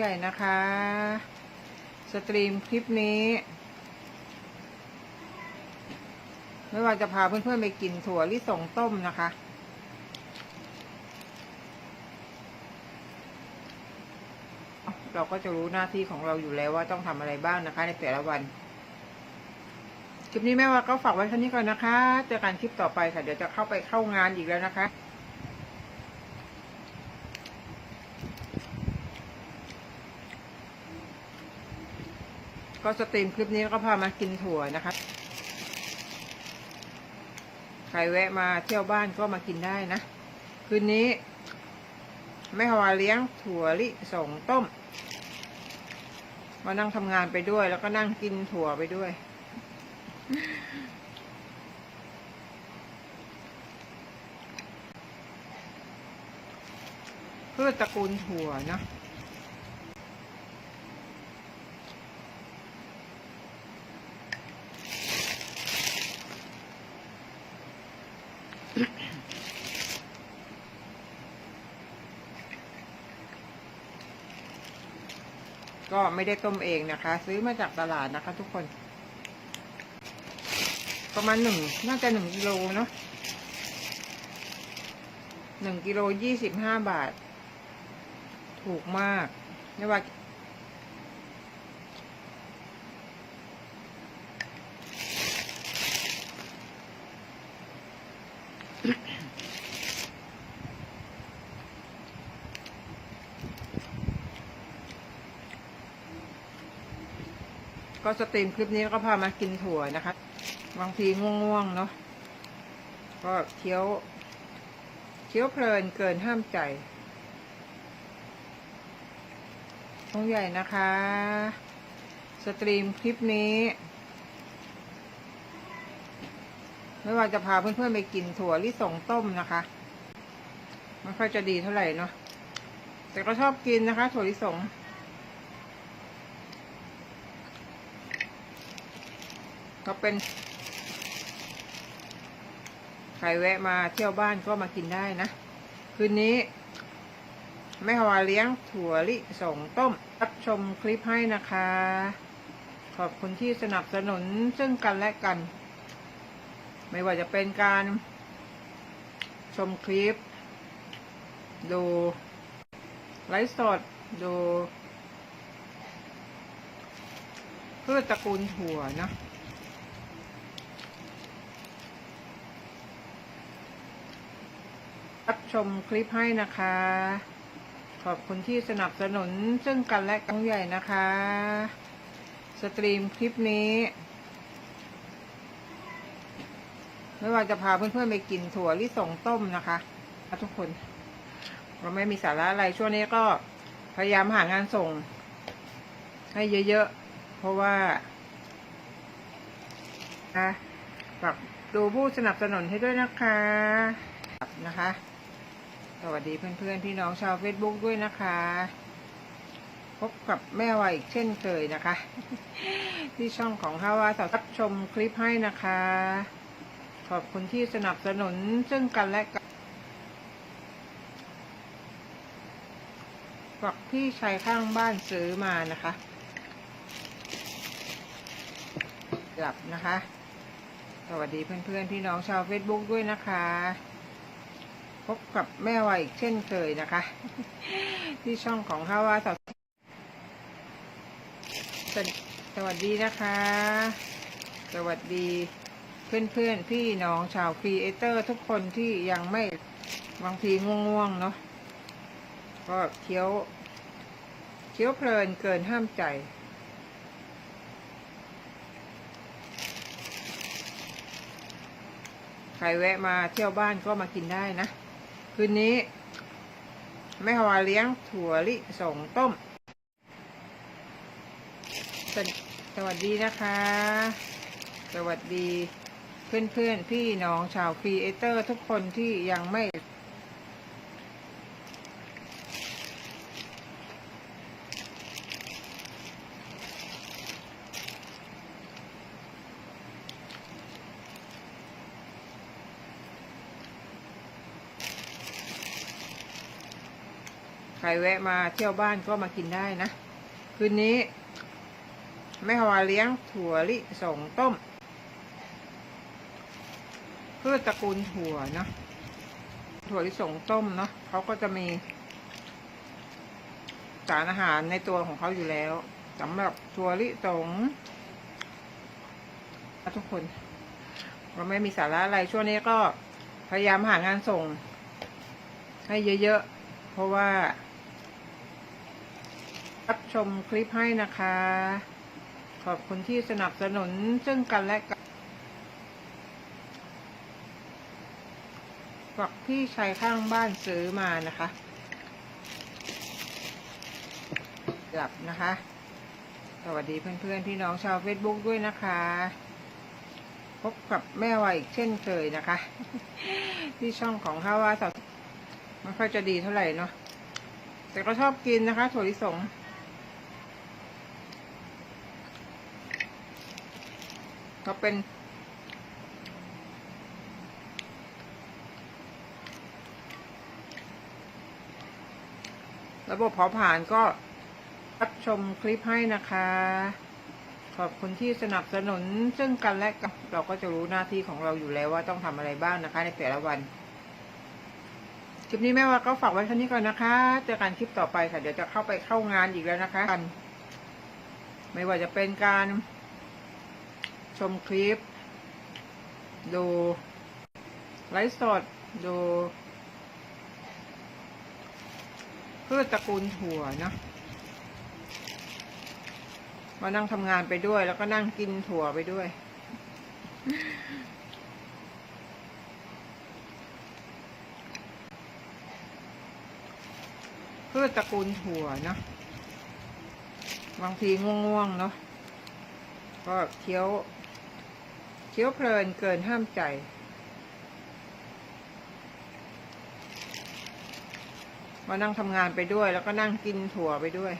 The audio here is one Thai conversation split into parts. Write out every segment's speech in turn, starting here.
ใหญ่นะคะ สตรีมคลิปนี้ ไม่ว่าจะพาเพื่อนๆไปกินถั่วลิสงต้มนะคะ เราก็จะรู้หน้าที่ของเราอยู่แล้วว่าต้องทำอะไรบ้างนะคะ ในแต่ละวัน คลิปนี้แม่ว่าก็ฝากไว้แค่านี้ก่อนนะคะ เจอกันคลิปต่อไปค่ะ เดี๋ยวจะเข้าไปเข้างานอีกแล้วนะคะ ก็สตรีมคลิปนี้แล้วก็พามากินถั่วนะคะ ใครแวะมาเที่ยวบ้านก็มากินได้นะ คืนนี้แม่ฮวาเลี้ยงถั่วลิสงต้ม มานั่งทำงานไปด้วย แล้วก็นั่งกินถั่วไปด้วยเพื่อตระกูลถั่วเนาะ ก็ไม่ได้ต้มเองนะคะ ซื้อมาจากตลาดนะคะ ทุกคน ประมาณหนึ่งน่าจะหนึ่งกิโลเนาะหนึ่งกิโลยี่สิบห้าบาท ถูกมากไม่ว่า ก็สตรีมคลิปนี้แล้วก็พามากินถั่วนะคะ บางทีง่วงๆเนาะก็เคี้ยวเคี้ยวเพลินเกินห้ามใจท้องใหญ่นะคะ สตรีมคลิปนี้ ไม่ว่าจะพาเพื่อนๆไปกินถั่วลิสงต้มนะคะ ไม่ค่อยจะดีเท่าไหร่เนาะแต่ก็ชอบกินนะคะ ถั่วลิสง ก็เป็น ใครแวะมาเที่ยวบ้านก็มากินได้นะ คืนนี้แม่ฮวาเลี้ยงถั่วลิสงต้ม รับชมคลิปให้นะคะ ขอบคุณที่สนับสนุนซึ่งกันและกัน ไม่ว่าจะเป็นการชมคลิป ดูไลฟ์สด ดูเพื่อตระกูลถั่วนะ รับ ชมคลิปให้นะคะ ขอบคุณที่สนับสนุนซึ่งกันและกันใหญ่นะคะ สตรีมคลิปนี้ ไม่ว่าจะพาเพื่อนๆไปกินถั่วลิสงต้มนะคะทุกคนเราไม่มีสาระอะไรช่วงนี้ก็พยายามหางานส่ง ให้เยอะๆ เพราะว่านะฝากดูผู้สนับสนุนให้ด้วยนะคะ นะคะ สวัสดีเพื่อนๆ พี่น้องชาว Facebook ด้วยนะคะ พบกับแม่วายอีกเช่นเคยนะคะ ที่ช่องของฮาวาสาวรับชมคลิปให้นะคะ ขอบคุณที่สนับสนุนซึ่งกันและกันฝักพี่ชายข้างบ้านซื้อมานะคะกลับนะคะ สวัสดีเพื่อนๆ พี่น้องชาว Facebook ด้วยนะคะ บกับแม่วายอีกเช่นเคยนะคะ ที่ช่องของฮาวาสาสวสวัสดีนะคะ สวัสดีเพื่อนๆพี่น้องชาวครีเอเตอร์ทุกคนที่ยังไม่บางทีง่วงๆเนาะก็เคี้ยวเคี้ยวเพลินเกินห้ามใจใครแวะมาเที่ยวบ้านก็มากินได้นะ คืนนี้ แม่ฮาวาเลี้ยงถั่วลิสงต้มสวสวัสดีนะคะ สวัสดีเพื่อนๆ พี่น้องชาวครีเอเตอร์ทุกคนที่ยังไม่ ใครแวะมาเที่ยวบ้านก็มากินได้นะ คืนนี้ แม่ฮวาเลี้ยงถั่วลิสงต้มพืชตระกูลถั่วเนาะถั่วลิสงต้มเนาะเขาก็จะมี สารอาหารในตัวของเขาอยู่แล้วสำหรับถั่วลิสงทุกคนเราไม่มีสาระอะไรช่วงนี้ก็พยายามหางานส่ง ให้เยอะๆ เพราะว่า รับชมคลิปให้นะคะ ขอบคุณที่สนับสนุนซึ่งกันและกันฝักพี่ชายข้างบ้านซื้อมานะคะกลับนะคะ สวัสดีเพื่อนๆพี่น้องชาวเฟซบุ๊กด้วยนะคะ พบกับแม่วายอีกเช่นเคยนะคะ ที่ช่องของข้าวว่าสาวไม่ค่อยจะดีเท่าไหร่เนาะแต่ก็ชอบกินนะคะ ถั่วลิสง ก็เป็น ระบบเผาผ่านก็รับชมคลิปให้นะคะ ขอบคุณที่สนับสนุนซึ่งกันและกันเราก็จะรู้หน้าที่ของเราอยู่แล้วว่าต้องทำอะไรบ้างนะคะ ในแต่ละวันคลิปนี้แม่ว่าก็ฝากไว้แค่นี้ก่อนนะคะ เจอกันคลิปต่อไปค่ะ เดี๋ยวจะเข้าไปเข้างานอีกแล้วนะคะ ไม่ว่าจะเป็นการ ชมคลิป ดูไลฟ์สด ดูพืชตระกูลถั่วเนาะมานั่งทำงานไปด้วย แล้วก็นั่งกินถั่วไปด้วย พืชตระกูลถั่วเนาะบางทีง่วงๆเนาะก็เคี้ยว เคี้ยวเพลินเกินห้ามใจ มานั่งทำงานไปด้วย แล้วก็นั่งกินถั่วไปด้วย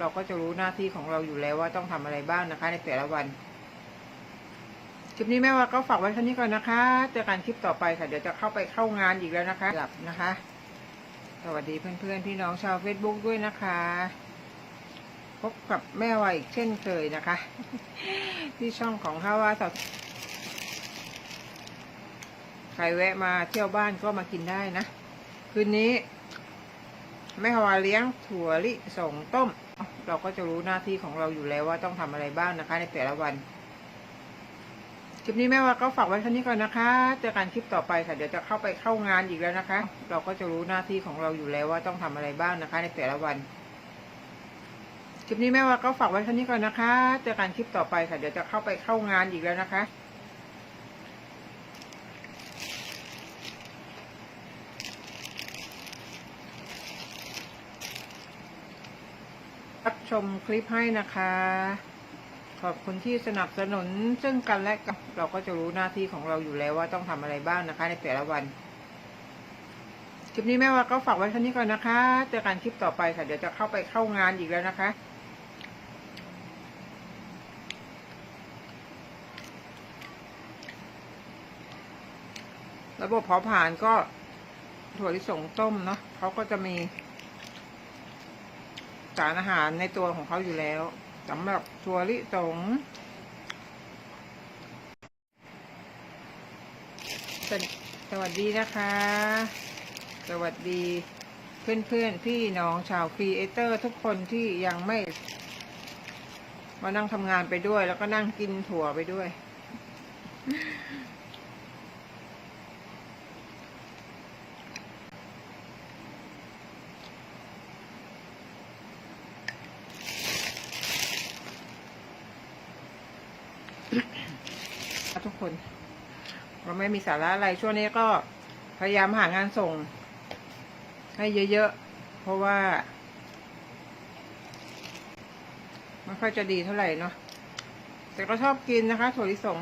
เราก็จะรู้หน้าที่ของเราอยู่แล้วว่าต้องทำอะไรบ้างนะคะในแต่ละวัน คลิปนี้แม่ว่าก็ฝากไว้แค่นี้ก่อนนะคะเจอกันคลิปต่อไปค่ะ เดี๋ยวจะเข้าไปเข้างานอีกแล้วนะคะหลับนะคะ สวัสดีเพื่อนๆพี่น้องชาวเฟซบุ๊กด้วยนะคะ พบกับแม่วาอีกเช่นเคยนะคะ ที่ช่องของข้าว่าสาวใครแวะมาเที่ยวบ้านก็มากินได้นะ คืนนี้แม่ฮาวาเลี้ยงถั่วลิสงต้ม เราก็จะรู้หน้าที่ของเราอยู่แล้วว่าต้องทำอะไรบ้างนะคะ ในแต่ละวัน คลิปนี้แม่ว่าก็ฝากไว้แค่นี้ก่อนนะคะ เจอกันคลิปต่อไปค่ะ เดี๋ยวจะเข้าไปเข้างานอีกแล้วนะคะ เราก็จะรู้หน้าที่ของเราอยู่แล้วว่าต้องทำอะไรบ้างนะคะ ในแต่ละวัน คลิปนี้แม่ว่าก็ฝากไว้แค่นี้ก่อนนะคะ เจอกันคลิปต่อไปค่ะ เดี๋ยวจะเข้าไปเข้างานอีกแล้วนะคะรับชมคลิปให้นะคะ ขอบคุณที่สนับสนุนซึ่งกันและกันเราก็จะรู้หน้าที่ของเราอยู่แล้วว่าต้องทำอะไรบ้างนะคะ ในแต่ละวัน คลิปนี้แม่ว่าก็ฝากไว้แค่นี้ก่อนนะคะ เจอกันคลิปต่อไปค่ะ เดี๋ยวจะเข้าไปเข้างานอีกแล้วนะคะ ระบบเผาผ่านก็ถั่วลิสงต้มเนาะเขาก็จะมีสารอาหารในตัวของเขาอยู่แล้ว สำหรับถั่วลิสงสวสวัสดีนะคะ สวัสดีเพื่อนๆพี่น้องชาวครีเอเตอร์ทุกคนที่ยังไม่ มานั่งทำงานไปด้วย แล้วก็นั่งกินถั่วไปด้วย ทุกคน เราไม่มีสาระอะไรช่วงนี้ก็พยายามหางานส่ง ให้เยอะๆ เพราะว่าไม่ค่อยจะดีเท่าไหร่เนาะแต่ก็ชอบกินนะคะ ถั่วลิสง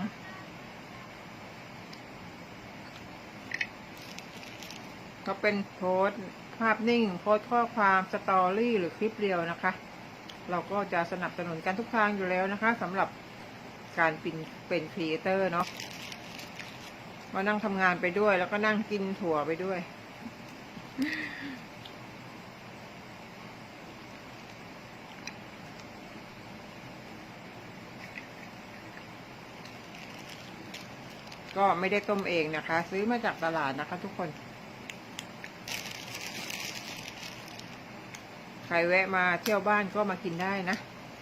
ก็เป็นโพสภาพนิ่ง โพสข้อความสตอรี่หรือคลิปเรียวนะคะ เราก็จะสนับสนุนกันทุกทางอยู่แล้วนะคะสำหรับ การเป็นเป็นครีเอเตอร์เนาะมานั่งทำงานไปด้วย แล้วก็นั่งกินถั่วไปด้วยก็ไม่ได้ต้มเองนะคะ ซื้อมาจากตลาดนะคะทุกคน ใครแวะมาเที่ยวบ้านก็มากินได้นะ